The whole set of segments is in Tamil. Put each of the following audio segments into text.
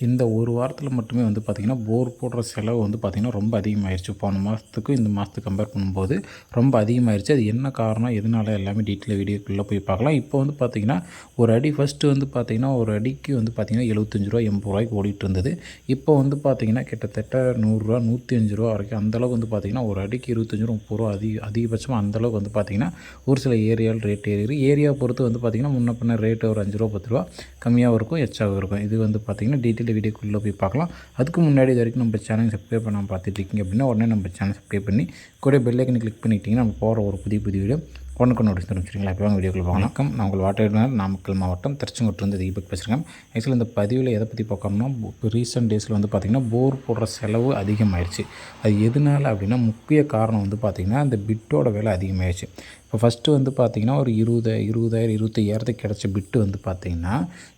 இந்த ஒரு வாரத்தில் மட்டுமே வந்து பார்த்திங்கன்னா போர் போடுற செலவு வந்து பார்த்திங்கன்னா ரொம்ப அதிகமாகிடுச்சு போன மாதத்துக்கும் இந்த மாதத்துக்கு கம்பேர் பண்ணும்போது ரொம்ப அதிகமாகிடுச்சு அது என்ன காரணம் எதனால எல்லாமே டீட்டெயில் வீடியோக்குள்ளே போய் பார்க்கலாம். இப்போ வந்து பார்த்திங்கன்னா ஒரு அடி ஃபஸ்ட்டு வந்து பார்த்திங்கன்னா ஒரு அடிக்கு வந்து பார்த்திங்கன்னா எழுபத்தஞ்சு ரூபா எண்பது ரூபாய்க்கு ஓடிட்டு இருந்தது இப்போ வந்து பார்த்திங்கன்னா கிட்டத்தட்ட நூறுரூவா நூற்றி அஞ்சு ரூபா வரைக்கும் அந்தளவுக்கு வந்து பார்த்திங்கன்னா ஒரு அடிக்கு இருபத்தஞ்சு ரூபா முப்பது ரூபா அதிக அதிகபட்சமாக அந்தளவுக்கு வந்து பார்த்திங்கன்னா ஒரு சில ஏரியாவில் ரேட் ஏறி ஏரியா பொறுத்து வந்து பார்த்திங்கன்னா முன்ன பின்ன ரேட்டு ஒரு அஞ்சு ரூபா பத்து ரூபா கம்மியாகவும் இருக்கும் எச்சாகவும் இருக்கும். இது வந்து பார்த்திங்கன்னா டீட்டெயில் வீடியோக்குள்ளே போய் பார்க்கலாம். அதுக்கு முன்னாடி இது வரைக்கும் நம்ம சேனல் சப்ஸ்கிரைப் பண்ணாமல் பார்த்துட்டு இருக்கீங்க அப்படின்னா உடனே நம்ம சேனல் சப்ஸ்கிரைப் பண்ணி கூட பெல்லைக்கனை கிளிக் பண்ணிட்டீங்கன்னா நம்ம போகிற ஒரு புதிய புதிய வீடியோ உடனுக்கு நோட்டீஸ் தெரிஞ்சுங்களா இப்போ வாங்க வீடியோக்குள்ள வணக்கம். நான் உங்கள் வாட்டர் நாமக்கல் மாவட்டம் திருச்செங்கோட்டிலிருந்து தீபக் பேசுகிறேன் ஆக்சுவலி இந்த பதிவில் எதை பற்றி பார்க்கணும்னா இப்போ ரீசெண்ட் டேஸில் வந்து பார்த்திங்கன்னா போர் போடுற செலவு அதிகமாகிடுச்சு அது எதனால் அப்படின்னா முக்கிய காரணம் வந்து பார்த்திங்கன்னா அந்த பிட்டோட விலை அதிகமாகிடுச்சு இப்போ ஃபஸ்ட்டு வந்து பார்த்திங்கன்னா ஒரு இருபது இருபதாயிரம் இருபத்தையாயிரத்துக்கு கிடச்ச பிட்டு வந்து பார்த்திங்கன்னா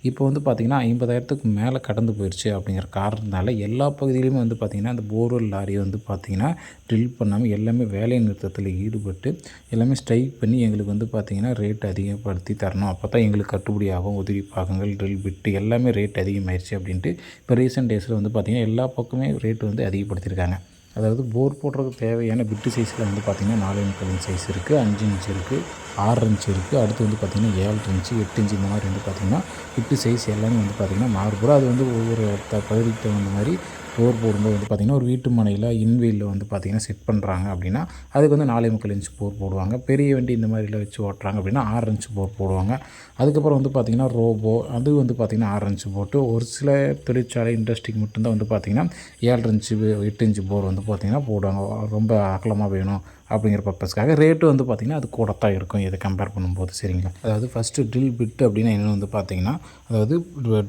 இப்போ வந்து பார்த்திங்கன்னா ஐம்பதாயிரத்துக்கு மேலே கடந்து போயிடுச்சு அப்படிங்கிற காரணத்தினால எல்லா பகுதியிலையுமே வந்து பார்த்திங்கன்னா அந்த போர்வெல் லாரியை வந்து பார்த்திங்கன்னா ட்ரில் பண்ணாமல் எல்லாமே வேலை நிறுத்தத்தில் ஈடுபட்டு எல்லாமே ஸ்ட்ரைக் பண்ணி எங்களுக்கு வந்து பார்த்திங்கன்னா ரேட் அதிகப்படுத்தி தரணும். அப்போ தான் எங்களுக்கு கட்டுப்படி ஆகும் உதவி பாகங்கள் ட்ரில் பிட்டு எல்லாமே ரேட் அதிகமாயிருச்சு அப்படின்ட்டு இப்போ ரீசெண்ட் டேஸில் வந்து பார்த்திங்கன்னா எல்லா பக்கமே ரேட் வந்து அதிகப்படுத்தியிருக்காங்க. அதாவது போர் போடுறதுக்கு தேவையான பிட்டு சைஸில் வந்து பார்த்திங்கன்னா நாலு முக்கால் சைஸ் இருக்குது அஞ்சு இன்ச் இருக்குது ஆறு இன்ச் இருக்குது அடுத்து வந்து பார்த்திங்கன்னா ஏழு இன்ச்சு எட்டு இன்ச்சு இந்த மாதிரி வந்து பார்த்திங்கன்னா பிட்டு சைஸ் எல்லாமே வந்து பார்த்திங்கன்னா மாறுபடும். அது வந்து ஒவ்வொரு பகுதிக்கு தகுந்த மாதிரி போர் போடும்போது வந்து பார்த்திங்கன்னா ஒரு வீட்டு மனையில் இன்வெயிலில் வந்து பார்த்திங்கன்னா செட் பண்ணுறாங்க அப்படின்னா அதுக்கு வந்து நாலே முக்கால் இன்ச் போர் போடுவாங்க. பெரிய வண்டி இந்த மாதிரில வச்சு ஓட்டுறாங்க அப்படின்னா ஆறு இன்ச்சு போர் போடுவாங்க. அதுக்கப்புறம் வந்து பார்த்திங்கன்னா ரோபோ அது வந்து பார்த்திங்கன்னா ஆறு இன்ச்சு போட்டு ஒரு சில தொழிற்சாலை இண்டஸ்ட்ரிக்கு மட்டும்தான் வந்து பார்த்திங்கன்னா ஏழு இன்ச்சு எட்டு இன்ச்சு போர் வந்து பார்த்திங்கன்னா போடுவாங்க. ரொம்ப அகலமாக வேணும். அப்படிங்கிற பர்பஸ்க்காக ரேட்டு வந்து பார்த்திங்கன்னா அது கூட தான் இருக்கும். இதை கம்பேர் பண்ணும்போது. சரிங்களா? அதாவது ஃபஸ்ட்டு ட்ரில் பிட்டு அப்படின்னா என்னென்னு வந்து பார்த்திங்கன்னா அதாவது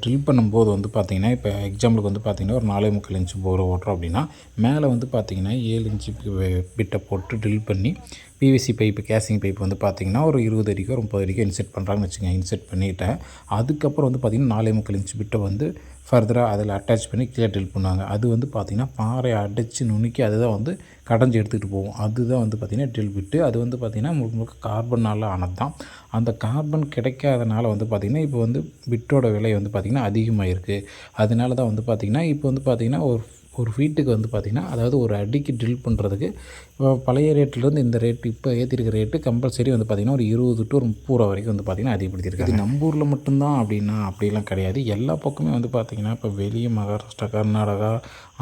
ட்ரில் பண்ணும்போது வந்து பார்த்திங்கன்னா இப்போ எக்ஸாம்பிளுக்கு வந்து பார்த்திங்கன்னா ஒரு நாலே முக்கால் இன்ச்சு போர் ஓட்டுறோம் அப்படின்னா மேலே வந்து பார்த்திங்கன்னா ஏழு இன்ச்சு பிட்டை போட்டு ட்ரில் பண்ணி பிவிசி பைப்பு கேசிங் பைப் வந்து பார்த்திங்கன்னா ஒரு இருபது அடிக்கோ முப்பது அடிக்கோ இன்செர்ட் பண்ணுறாங்கன்னு வச்சுக்கோங்க. இன்செர்ட் பண்ணிவிட்டேன் அதுக்கப்புறம் வந்து பார்த்திங்கன்னா நாலே முக்கால் இன்ச்சு பிட்டை வந்து ஃபர்தராக அதில் அட்டாச் பண்ணி கீழே ட்ரில் பண்ணுவாங்க. அது வந்து பார்த்திங்கன்னா பாறை அடைச்சி நுணுக்கி அதுதான் வந்து கடைஞ்சி எடுத்துகிட்டு போகும் அதுதான் வந்து பார்த்திங்கன்னா ட்ரில் பிட்டு அது வந்து பார்த்திங்கன்னா முழுக்க முழுக்க கார்பனால் ஆனது தான். அந்த கார்பன் கிடைக்காதனால வந்து பார்த்திங்கன்னா இப்போ வந்து பிட்டோட விலை வந்து பார்த்திங்கன்னா அதிகமாக இருக்குது அதனால தான் வந்து பார்த்திங்கன்னா இப்போ வந்து பார்த்திங்கன்னா ஒரு ஒரு ஃபீட்டுக்கு வந்து பார்த்திங்கன்னா அதாவது ஒரு அடிக்கு ட்ரில் பண்ணுறதுக்கு பழைய ரேட்லேருந்து இந்த ரேட் இப்போ ஏற்றிருக்க ரேட்டு கம்பல்சரி வந்து பார்த்திங்கன்னா ஒரு இருபது டு ஒரு முப்பது ரூபா வரைக்கும் வந்து பார்த்திங்கன்னா அதிகப்படுத்தியிருக்காங்க. இது நம்ம ஊரில் மட்டும்தான் அப்படின்னா அப்படிலாம் கிடையாது. எல்லா பக்கமே வந்து பார்த்திங்கன்னா இப்போ வெளியே மகாராஷ்டிரா கர்நாடகா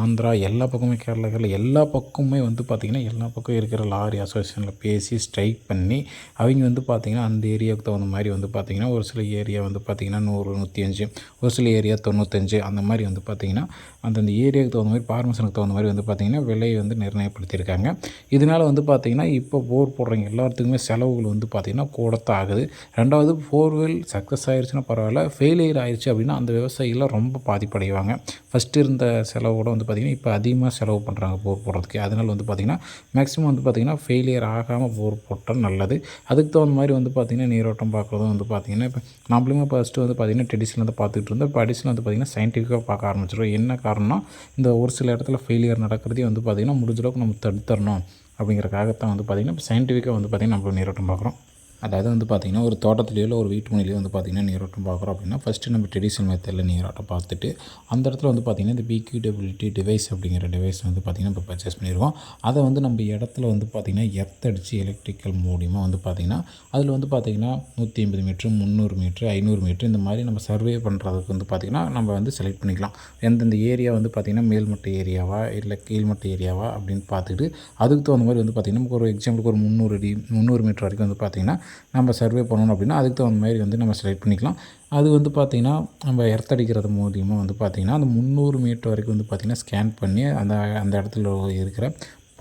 ஆந்திரா எல்லா பக்கமே கேரளா கேரளா எல்லா பக்கமுமே வந்து பார்த்திங்கன்னா எல்லா பக்கம் இருக்கிற லாரி அசோசியேஷனில் பேசி ஸ்ட்ரைக் பண்ணி அவங்க வந்து பார்த்திங்கன்னா அந்த ஏரியாவுக்கு தகுந்த மாதிரி வந்து பார்த்திங்கன்னா ஒரு சில ஏரியா வந்து பார்த்திங்கன்னா நூறு நூற்றி அஞ்சு ஒரு சில ஏரியா தொண்ணூத்தஞ்சு அந்த மாதிரி வந்து பார்த்திங்கன்னா அந்தந்த ஏரியாவுக்கு தகுந்த மாதிரி பார்மசனுக்கு தகுந்த மாதிரி வந்து பார்த்திங்கன்னா விலையை வந்து நிர்ணயப்படுத்தியிருக்காங்க இதனால் வந்து பார்த்திங்கன்னா இப்போ போர் போடுறவங்க எல்லாத்துக்குமே செலவுகள் வந்து பார்த்திங்கன்னா கூடத்தான் ஆகுது ரெண்டாவது போர்வெல் சக்ஸஸ் ஆயிடுச்சுன்னா பரவாயில்ல ஃபெயிலியர் ஆயிடுச்சு அப்படின்னா அந்த விவசாயிகள்லாம் ரொம்ப பாதிப்படைவாங்க ஃபஸ்ட்டு இருந்த செலவோட வந்து பார்த்திங்கன்னா இப்போ அதிகமாக செலவு பண்ணுறாங்க போர் போடுறதுக்கு அதனால் வந்து பார்த்திங்கன்னா மேக்ஸிமம் வந்து பார்த்திங்கன்னா ஃபெயிலியர் ஆகாமல் போர் போட்டால் நல்லது அதுக்கு தகுந்த மாதிரி வந்து பார்த்திங்கன்னா நீரோட்டம் பார்க்குறதும் வந்து பார்த்திங்கன்னா இப்போ நம்மளுமே ஃபஸ்ட்டு வந்து பார்த்திங்கன்னா ட்ரெடிஷனில் வந்து பார்த்துட்டு இருந்தோம் இப்போ அடிஷனல் வந்து பார்த்திங்கன்னா சயின்டிஃபிக்காக பார்க்க ஆரம்பிச்சிடும் என்ன காரணம்னா இந்த ஒரு சில இடத்துல ஃபெயிலியர் நடக்கிறதே வந்து பார்த்திங்கன்னா முடிஞ்சளவுக்கு நம்ம தடுத்துடணும். அப்படிங்கிறக்காகத்தான் வந்து பார்த்திங்கன்னா இப்போ சயின்டிஃபிக்காக வந்து பார்த்திங்கன்னா நம்ம நீரோட்டம் பார்க்குறோம். அதாவது வந்து பார்த்திங்கன்னா ஒரு தோட்டத்துலேயோ இல்லை ஒரு வீட்டு மனையிலையோ வந்து பார்த்திங்கன்னா நீராட்டம் பார்க்குறோம் அப்படின்னா ஃபஸ்ட்டு நம்ம ட்ரெடிஷ்னல் மெத்தடில் நீராட்டம் பார்த்துட்டு அந்த இடத்துல வந்து பார்த்திங்கன்னா இந்த பிக்யூடபிலிட்டி டிவைஸ் அப்படிங்கிற டிவைஸ் வந்து பார்த்திங்கன்னா இப்போ பர்ச்சேஸ் பண்ணிடுவோம் அதை வந்து நம்ம இடத்துல வந்து பார்த்திங்கன்னா எர்த்தடிச்சு எலக்ட்ரிக்கல் மூலியமாக வந்து பார்த்திங்கன்னா அதில் வந்து பார்த்திங்கன்னா நூற்றி ஐம்பது மீட்ரு முந்நூறு மீட்ரு ஐநூறு மீட்ரு இந்த மாதிரி நம்ம சர்வே பண்ணுறதுக்கு வந்து பார்த்திங்கன்னா நம்ம வந்து செலக்ட் பண்ணிக்கலாம் எந்தெந்த ஏரியா வந்து பார்த்திங்கன்னா மேல்மட்ட ஏரியாவா இல்லை கீழ்மட்ட ஏரியாவா அப்படின்னு பார்த்துட்டு அதுக்கு தகுந்த மாதிரி வந்து பார்த்திங்கன்னா நமக்கு ஒரு எக்ஸாம்பிளுக்கு ஒரு முந்நூறு அடி முந்நூறு மீட்ரு வரைக்கும் வந்து பார்த்திங்கன்னா நம்ம சர்வே பண்ணணும் அப்படின்னா அதுக்கு தகுந்த மாதிரி வந்து நம்ம செலக்ட் பண்ணிக்கலாம். அது வந்து பார்த்திங்கன்னா நம்ம எர்த்தடிக்கிறது மூலியமாக வந்து பார்த்திங்கன்னா அந்த முந்நூறு மீட்டர் வரைக்கும் வந்து பார்த்திங்கன்னா ஸ்கேன் பண்ணி அந்த அந்த இடத்துல இருக்கிற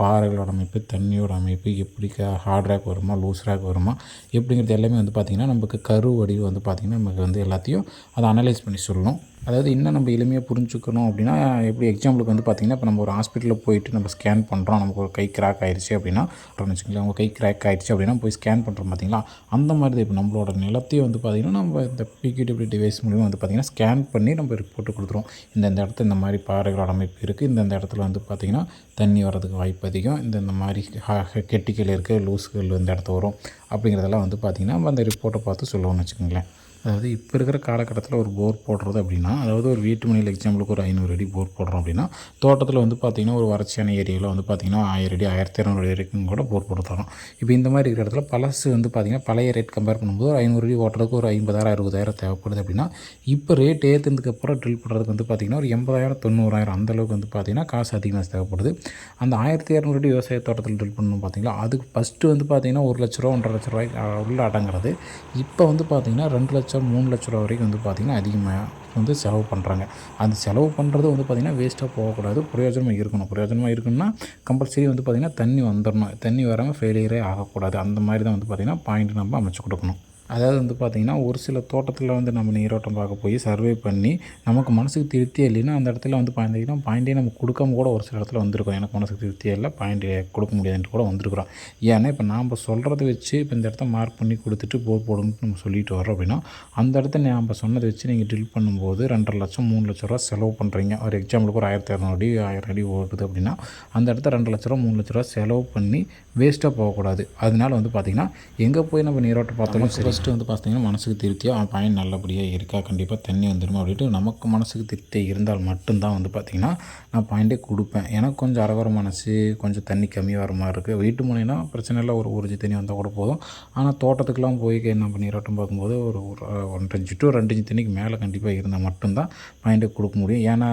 பாறைகளோட அமைப்பு தண்ணியோட அமைப்பு எப்படி ஹார்ட் ரேக் வருமா லூஸ் ரேக் வருமா எப்படிங்கிறது எல்லாமே வந்து பார்த்திங்கன்னா நமக்கு கரு வடிவு வந்து பார்த்திங்கன்னா நமக்கு வந்து எல்லாத்தையும் அதை அனலைஸ் பண்ணி சொல்லணும். அதாவது இன்னும் நம்ம எளிமையாக புரிஞ்சுக்கணும் அப்படின்னா எப்படி எக்ஸாம்பிளுக்கு வந்து பார்த்திங்கன்னா இப்போ நம்ம ஒரு ஹாஸ்பிட்டலில் போயிட்டு நம்ம ஸ்கேன் பண்ணுறோம் நமக்கு ஒரு கை கிராக் ஆயிடுச்சு அப்படின்னா வச்சுக்கோங்களேன் உங்கள் கை கிராக் ஆயிடுச்சு அப்படின்னா போய் ஸ்கேன் பண்ணுறோம் பார்த்தீங்களா அந்த மாதிரி தான் இப்போ நம்மளோட நிலத்தையும் வந்து பார்த்திங்கன்னா நம்ம இந்த பிக்யூடிபிள் டிவைஸ் மூலிமா வந்து பார்த்திங்கன்னா ஸ்கேன் பண்ணி நம்ம ரிப்போர்ட்டு கொடுத்துருவோம். இந்த இடத்துல இந்த மாதிரி பாறைகளோட அமைப்பு இருக்குது இந்த இடத்துல வந்து பார்த்திங்கன்னா தண்ணி வரதுக்கு வாய்ப்பு அதிகம் இந்த இந்த மாதிரி கெட்டிக்கல் இருக்குது லூஸுகள் இந்த இடத்த வரும் அப்படிங்கிறதெல்லாம் வந்து பார்த்திங்கன்னா நம்ம அந்த ரிப்போர்ட்டை பார்த்து சொல்லுவோம்னு வச்சுக்கோங்களேன். அதாவது இப்போ இருக்கிற காலகட்டத்தில் ஒரு போர் போடுறது அப்படின்னா அதாவது ஒரு வீட்டு மணியில் எக்ஸாம்பிளுக்கு ஒரு ஐநூறு அடி போர் போடுறோம் அப்படின்னா தோட்டத்தில் வந்து பார்த்திங்கன்னா ஒரு வறட்சியான ஏரியாவில் வந்து பார்த்திங்கன்னா ஆயிரம் அடி ஆயிரத்தி இரநூறு வரைக்கும் கூட போர் போட்டு தரோம். இப்போ இந்த மாதிரி இருக்கிற இடத்துல பழசு வந்து பார்த்திங்கன்னா பழைய ரேட் கம்பேர் பண்ணும்போது ஒரு ஐநூறு அடி ஓட்டுறதுக்கு ஒரு ஐம்பதாயிரம் அறுபதாயிரம் தேவைப்படுது அப்படின்னா இப்போ ரேட் ஏற்றுனதுக்கப்புறம் ட்ரில் பண்ணுறதுக்கு வந்து பார்த்திங்கன்னா ஒரு எண்பதாயிரம் தொண்ணூறாயிரம் அந்தளவுக்கு வந்து பார்த்திங்கன்னா காசு அதிகமாக தேவைப்படுது. அந்த ஆயிரத்தி இரநூறு அடி விவசாய தோட்டத்தில் ட்ரில் பண்ணணும் பார்த்திங்களா அதுக்கு ஃபஸ்ட்டு வந்து பார்த்திங்கன்னா ஒரு லட்ச ரூபா ஒன்றரை லட்ச ரூபாய் உள்ள அடங்குறது. இப்போ வந்து பார்த்திங்கன்னா ரெண்டு லட்சம் மூணு லட்ச ரூபா வரைக்கும் வந்து பார்த்திங்கன்னா அதிகமாக வந்து செலவு பண்ணுறாங்க அந்த செலவு பண்ணுறது வந்து பார்த்திங்கன்னா வேஸ்ட்டாக போகக்கூடாது. பிரயோஜனமாக இருக்கணும். பிரயோஜனமாக இருக்கணும்னா கம்பல்சரி வந்து பார்த்திங்கன்னா தண்ணி வந்துடணும் தண்ணி வராமல் ஃபெயிலியரே ஆகக்கூடாது. அந்த மாதிரி தான் வந்து பார்த்திங்கன்னா பாயிண்ட் நம்ம அமைச்சு கொடுக்கணும். அதாவது வந்து பார்த்திங்கன்னா ஒரு சில தோட்டத்தில் வந்து நம்ம நீரோட்டம் பார்க்க போய் சர்வே பண்ணி நமக்கு மனசுக்கு திருப்தியே இல்லைன்னா அந்த இடத்துல வந்து பாய்ந்திங்கன்னா பாயிண்டே நம்ம கொடுக்காம கூட ஒரு சில இடத்துல வந்திருக்கோம். எனக்கு மனசுக்கு திருப்தியே இல்லை பாயிண்ட் கொடுக்க முடியாதுன்ட்டு கூட வந்திருக்கிறோம். ஏன்னா இப்போ நாம் சொல்கிறத வச்சு இப்போ இந்த இடத்த மார்க் பண்ணி கொடுத்துட்டு போர் போடணும்னு நம்ம சொல்லிட்டு வரோம் அப்படின்னா அந்த இடத்த நாம் சொன்னதை வச்சு நீங்கள் ட்ரில் பண்ணும்போது ரெண்டரை லட்சம் மூணு லட்ச ரூபா செலவு பண்ணுறீங்க ஒரு எக்ஸாம்பிளுக்கு ஒரு ஆயிரத்தி இரநூறு அடி ஆயிரம் அடி ஓடுது அப்படின்னா அந்த இடத்த ரெண்டு லட்ச ரூபா மூணு லட்ச ரூபா செலவு பண்ணி வேஸ்ட்டாக போகக்கூடாது. அதனால வந்து பார்த்திங்கன்னா எங்கே போய் நம்ம நீரோட்டம் பார்த்தாலும் சரி ஃபஸ்ட்டு வந்து பார்த்திங்கன்னா மனசுக்கு திருப்தியாக அவன் பையன் நல்லபடியாக இருக்கா? கண்டிப்பாக தண்ணி வந்துடுமா அப்படின்ட்டு நமக்கு மனசுக்கு திருப்தி இருந்தால் மட்டும்தான் வந்து பார்த்திங்கன்னா நான் பாயிண்டே கொடுப்பேன். எனக்கு கொஞ்சம் அரவர மனசு கொஞ்சம் தண்ணி கம்மியாக வர மாதிரி இருக்குது வீட்டு முனைனா பிரச்சனை இல்லை ஒரு ஒரு தண்ணி வந்தால் கூட போதும். ஆனால் தோட்டத்துக்குலாம் போய் என்ன பண்ணிடட்டும் பார்க்கும்போது ஒரு ஒரு ஒன்றரை இன்ச்சு டு ரெண்டு இன்ச்சு தண்ணிக்கு மேலே கண்டிப்பாக இருந்தால் மட்டும்தான் பாயிண்டே கொடுக்க முடியும். ஏன்னா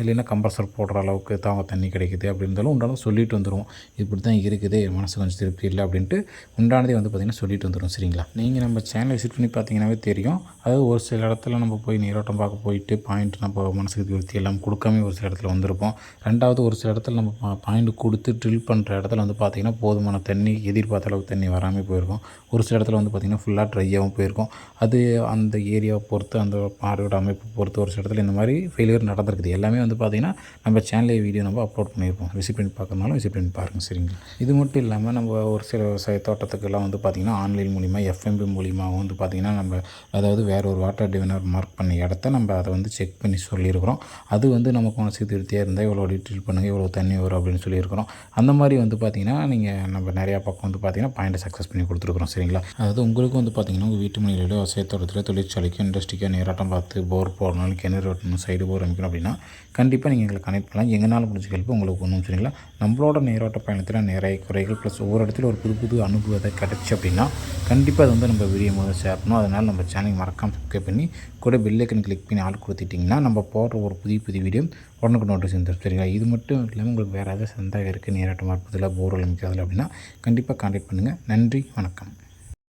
இல்லைன்னா கம்ப்ரஸர் போடுற அளவுக்கு தான் தண்ணி கிடைக்குது அப்படி இருந்தாலும் உண்டானது சொல்லிட்டு வந்துடுவோம் இப்படி தான் இருக்குது மனசு கொஞ்சம் திருப்தி இல்லை அப்படின்ட்டு உண்டானதே வந்து பார்த்திங்கன்னா சொல்லிட்டு வந்துடும் சரிங்களா? நீங்கள் நம்ம சேனலை விசிட் பண்ணி பார்த்தீங்கன்னாவே தெரியும். அதாவது ஒரு சில இடத்துல நம்ம போய் நீரோட்டம் பார்க்க போயிட்டு பாயிண்ட் நம்ம மனசுக்கு திருப்தி எல்லாம் கொடுக்காம ஒரு சில இடத்துல வந்திருப்போம். ரெண்டாவது ஒரு சில இடத்துல நம்ம பாயிண்ட் கொடுத்து ட்ரில் பண்ணுற இடத்துல வந்து பார்த்திங்கன்னா போதுமான தண்ணி எதிர்பார்த்த அளவுக்கு தண்ணி வராமல் போயிருக்கும். ஒரு சில இடத்துல வந்து பார்த்திங்கன்னா ஃபுல்லாக ட்ரையாகவும் போயிருக்கும். அது அந்த ஏரியாவை பொறுத்து அந்த பாறையோட அமைப்பு பொறுத்து ஒரு சில இடத்துல இந்த மாதிரி ஃபெயிலியர் நடந்திருக்குது. எல்லாமே வந்து பார்த்திங்கன்னா நம்ம சேனலே வீடியோ நம்ம அப்லோட் பண்ணியிருப்போம். விசிட் பண்ணி பார்க்கறதுனாலும் விசிட் பண்ணி பாருங்கள் சரிங்களா? இது மட்டும் இல்லாமல் நம்ம ஒரு சில விவசாய தோட்டத்துக்கெல்லாம் வந்து பார்த்திங்கன்னா ஆன்லைன் மூலிமா எஃப்எம்பி மூலிமா வந்து பார்த்திங்கன்னா நம்ம அதாவது வேற ஒரு வாட்டர் டிவைனர் மார்க் பண்ண இடத்த நம்ம அதை வந்து செக் பண்ணி சொல்லியிருக்கிறோம். அது வந்து நமக்கு மனசுக்கு திருப்தியாக இருந்தால் இவ்வளோ டீட்டெயில் பண்ணுங்கள் இவ்வளோ தண்ணி வரும் அப்படின்னு சொல்லியிருக்கிறோம். அந்த மாதிரி வந்து பார்த்திங்கன்னா நீங்கள் நம்ம நிறையா பக்கம் வந்து பார்த்திங்கன்னா பாயிண்ட்டை சக்ஸஸ் பண்ணி கொடுத்துருக்குறோம் சரிங்களா? அதாவது உங்களுக்கு வந்து பார்த்திங்கன்னா உங்கள் வீட்டு மனையிலோ விவசாயத்தோட்டத்தில் தொழிற்சாலைக்கு இண்டஸ்ட்ரிக்கோ நேராட்டம் பார்த்து போர் போடணும் கிணறு வெட்டணும் சைடு போர் அமைக்கணும் அப்படின்னா கண்டிப்பாக நீங்கள் எங்களை கனெக்ட் பண்ணலாம். எங்களால் முடிஞ்ச ஹெல்ப் உங்களுக்கு ஒன்றும் சரிங்களா? நம்மளோட நீரோட்ட பயணத்தில் நிறைய குறைகள் ப்ளஸ் ஒவ்வொரு இடத்துல ஒரு புது புது அனுபவத்தை கிடச்சி அப்படின்னா கண்டிப்பாக அது வந்து நம்ம வீடியோ மூலம் ஷேர் அதனால் நம்ம சேனல் மறக்காமல் சப்ஸ்கிரைப் பண்ணி கூட பெல்லைக்கன் கிளிக் பண்ணி ஆள் கொடுத்துட்டிங்கன்னா நம்ம போடுற ஒரு புதிய புதிய வீடியோ உடனுக்கு நோட்டீஸ் வந்துடும் சரிங்களா? இது மட்டும் இல்லாமல் உங்களுக்கு வேறு ஏதாவது சந்தேகம் இருக்குது நேராட்டமாக இருப்பதில் போர் அமைக்கிறதுல அப்படின்னா கண்டிப்பாக கான்டாக்ட் பண்ணுங்கள் நன்றி வணக்கம்.